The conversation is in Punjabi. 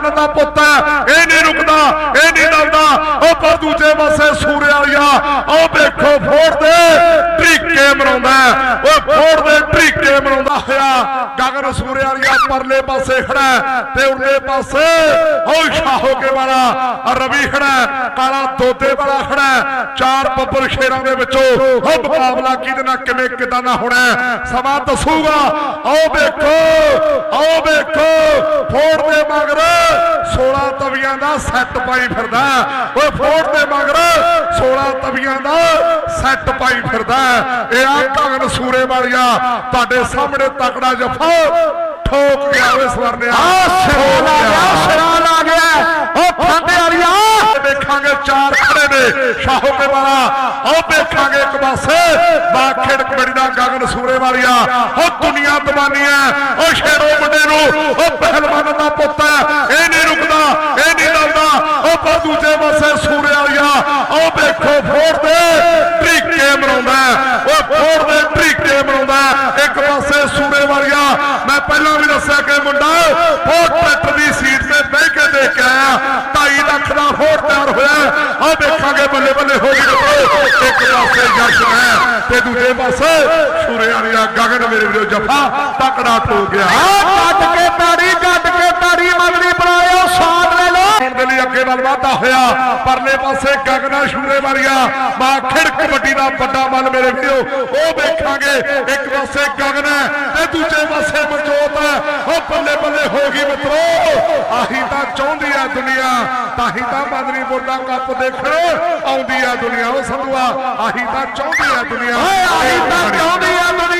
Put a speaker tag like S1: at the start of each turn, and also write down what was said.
S1: ਦਾ ਪੁੱਤ ਹੈ, ਇਹ ਨਹੀਂ ਰੁਕਦਾ, ਇਹ ਨਹੀਂ ਦਲਦਾ ਉਹ ਪਰ ਦੂਜੇ ਪਾਸੇ ਸੂਰਿਆ ਵਾਲੀਆ ਉਹ ਵੇਖੋ ਫੋੜ ਦੇ ਢੀਕੇ ਮਰਾਉਂਦਾ ਉਹ ਫੋੜ ਦੇ ਢੀਕੇ ਮਰਾਉਂਦਾ ਹੋਇਆ। ਗਗਨ ਸੂਰਿਆ ਵਾਲੀਆ ਪਰਲੇ ਪਾਸੇ ਖੜਾ ਤੇ ਉਰਲੇ ਪਾਸੇ ਉਹ ਸ਼ਾਹੋ ਕੇ ਵਾਲਾ ਰਵੀ ਖੜਾ ਕਾਲਾ ਦੋਦੇ ਵਾਲਾ ਖੜਾ ਚਾਰ ਬੱਬਰ ਸ਼ੇਰਾਂ ਦੇ ਵਿੱਚੋਂ ਉਹ ਮੁਕਾਬਲਾ ਕਿਹਦੇ ਨਾਲ, ਕਿਵੇਂ, ਕਿਦਾਂ ਨਾ ਹੋਣਾ ਸਮਾਂ ਦੱਸੂਗਾ। ਆਓ ਵੇਖੋ ਆਓ ਵੇਖੋ ਤਵੀਆਂ ਦਾ ਸੈੱਟ ਪਾਈ ਫਿਰਦਾ। ਓਏ ਫੋੜ ਦੇ ਮਗਰ 16 ਤਵੀਆਂ ਦਾ ਸੈੱਟ ਪਾਈ ਫਿਰਦਾ। ਇਹ ਆ ਗਗਨ ਸੂਰੇ ਵਾਲਿਆ। ਤੁਹਾਡੇ ਸਾਹਮਣੇ ਤਕੜਾ ਜਫਾ ਠੋਕ ਗਿਆ ਓਏ ਸਵਰਨਿਆ।
S2: ਆ ਸਿਰਾਂ ਆ ਗਿਆ ਸਿਰਾਂ ਆ ਗਿਆ। ਉਹ ਫਾਂਦੇ ਵਾਲੀਆ।
S1: ਵੇਖਾਂਗੇ ਚਾਰ ਖੜੇ ਨੇ ਸ਼ਾਹੋ ਕੇ ਵਾਲਾ ਉਹ ਵੇਖਾਂਗੇ ਇੱਕ ਪਾਸੇ। ਬਾਖੇੜ ਕਬੜੀ ਦਾ ਗਗਨ ਸੂਰੇ ਵਾਲਿਆ। ਉਹ ਦੁਨੀਆ ਦਵਾਨੀ ਹੈ ਉਹ ਸ਼ੇਰੋ ਮੁੰਡੇ ਨੂੰ। ਉਹ ਪਹਿਲਵਾਨ ਦਾ ਪੁੱਤ ਹੈ ਇਹ ਨਹੀਂ ਰੁਕਦਾ ਇਹ ਨਹੀਂ ਦਲਦਾ ਉਹ ਪਰ ਦੂਜੇ ਪਾਸੇ ਸੂਰੇ ਵਾਲਿਆ ਉਹ ਵੇਖੋ ਫੋੜ ਦੇ ਢੀਕੇ ਮਰਾਉਂਦਾ ਉਹ ਫੋੜ ਦੇ ਢੀਕੇ ਮਰਾਉਂਦਾ ਇੱਕ ਪਾਸੇ ਸੂਰੇ ਵਾਲਿਆ ਮੈਂ ਪਹਿਲਾਂ ਵੀ ਦੱਸਿਆ ਕਿ ਮੁੰਡਾ ਫੋੜ ਟਰੈਕਟਰ ਦੀ ਸੀਟ ਤੇ ਬਹਿ ਕੇ ਦੇਖ ਕੇ ਆਇਆ 2.5 ਲੱਖ ਦਾ ਫੋੜ ਤਿਆਰ ਹੋਇਆ ਉਹ ਦੇਖਾਂਗੇ ਬੱਲੇ ਬੱਲੇ ਹੋ ਗਈ ਇੱਕ ਪਾਸੇ ਜਸ਼ਨ ਹੈ ਤੇ ਦੂਜੇ ਪਾਸੇ ਸੂਰੇ ਵਾਲਿਆ ਗਗਨ ਮੇਰੇ ਵੀਰੋ ਜਫਾ ਤਕੜਾ ਠੋ ਗਿਆ।
S2: ਕੱਟ ਕੇ ਤਾੜੀ
S1: ਅੱਗੇ ਵੱਲ ਵਾਧਾ ਹੋਇਆ, ਪਰਲੇ ਪਾਸੇ ਗਗਨਾ ਸ਼ੂਰੇ ਵਾਲੀਆ ਮਾ ਖਿੜ ਕਬੱਡੀ ਦਾ ਵੱਡਾ ਮਨ ਮੇਰੇ ਵੀਰੋ, ਉਹ ਵੇਖਾਂਗੇ, ਇੱਕ ਪਾਸੇ ਗਗਨ ਤੇ ਦੂਜੇ ਪਾਸੇ ਮਨਜੋਤ ਹੈ। ਉਹ ਪੱਲੇ ਬੱਲੇ ਹੋ ਗਈ ਮਿੱਤਰੋ, ਆਹੀ ਤਾਂ ਚਾਹੁੰਦੀ ਆ ਦੁਨੀਆ, ਤਾਂ ਹੀ ਤਾਂ ਬਦਰੀਪੁਰ ਦਾ ਕੱਪ ਦੇਖਣ, ਆਉਂਦੀ ਆ ਦੁਨੀਆ। ਉਹ ਸੰਧੂਆ, ਆਹੀ ਤਾਂ ਚਾਹੁੰਦੀ ਆ ਦੁਨੀਆ।
S2: ਆਹੀ ਤਾਂ ਚਾਹੁੰਦੀ ਆ ਦੁਨੀਆ।